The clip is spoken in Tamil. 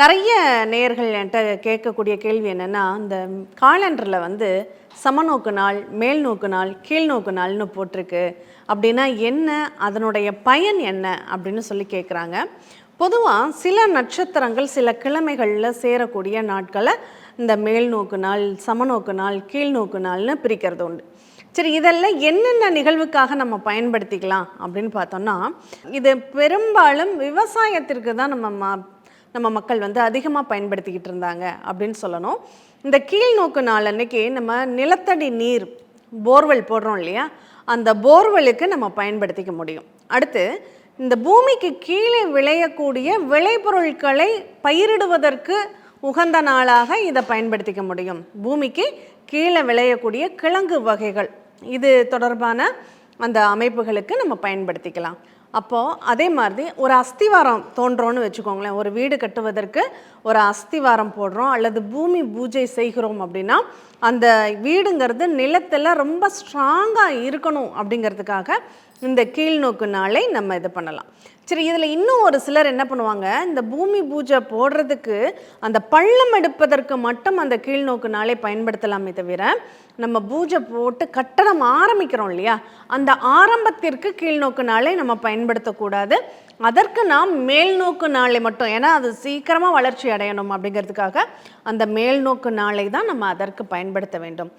நிறைய நேயர்கள் என்கிட்ட கேட்கக்கூடிய கேள்வி என்னென்னா இந்த காலண்டரில் வந்து சமநோக்கு நாள் மேல் நோக்கு நாள் கீழ் நோக்கு நாள்னு போட்டிருக்கு. அப்படின்னா என்ன அதனுடைய பயன் என்ன அப்படின்னு சொல்லி கேட்குறாங்க. பொதுவாக சில நட்சத்திரங்கள் சில கிழமைகளில் சேரக்கூடிய நாட்களை இந்த மேல் நோக்கு நாள் சமநோக்கு நாள் கீழ் நோக்கு நாள்னு பிரிக்கிறது உண்டு. சரி இதெல்லாம் என்னென்ன நிகழ்வுக்காக நம்ம பயன்படுத்திக்கலாம் அப்படின்னு பார்த்தோம்னா இது பெரும்பாலும் விவசாயத்திற்கு தான் நம்ம நம்ம மக்கள் வந்து அதிகமாக பயன்படுத்திக்கிட்டு இருந்தாங்க அப்படின்னு சொல்லணும். இந்த கீழ் நோக்கு நாள் அன்னைக்கு நம்ம நிலத்தடி நீர் போர்வெல் போடுறோம் இல்லையா? அந்த போர்வெலுக்கு நம்ம பயன்படுத்திக்க முடியும். அடுத்து இந்த பூமிக்கு கீழே விளையக்கூடிய விளைபொருட்களை பயிரிடுவதற்கு உகந்த நாளாக இதை பயன்படுத்திக்க முடியும். பூமிக்கு கீழே விளையக்கூடிய கிழங்கு வகைகள். இது தொடர்பான அந்த அமைப்புகளுக்கு நம்ம பயன்படுத்திக்கலாம். அப்போது அதே மாதிரி ஒரு அஸ்திவாரம் தோன்றோன்னு வச்சுக்கோங்களேன். ஒரு வீடு கட்டுவதற்கு ஒரு அஸ்திவாரம் போடுறோம் அல்லது பூமி பூஜை செய்கிறோம் அப்படின்னா அந்த வீடுங்கிறது நிலத்தில் ரொம்ப ஸ்ட்ராங்காக இருக்கணும் அப்படிங்கிறதுக்காக இந்த கீழ்நோக்கு நாளை நம்ம இது பண்ணலாம். சரி இதில் இன்னும் ஒரு சிலர் என்ன பண்ணுவாங்க இந்த பூமி பூஜை போடுறதுக்கு அந்த பள்ளம் எடுப்பதற்கு மட்டும் அந்த கீழ்நோக்கு நாளை பயன்படுத்தலாமே தவிர நம்ம பூஜை போட்டு கட்டணம் ஆரம்பிக்கிறோம் இல்லையா? அந்த ஆரம்பத்திற்கு கீழ்நோக்கு நாளை நம்ம பயன்படுத்தக்கூடாது. அதற்கு நாம் மேல்நோக்கு நாளை மட்டும் ஏன்னா அது சீக்கிரமாக வளர்ச்சி அடையணும் அப்படிங்கிறதுக்காக அந்த மேல்நோக்கு நாளை தான் நம்ம அதற்கு பயன்படுத்த வேண்டும்.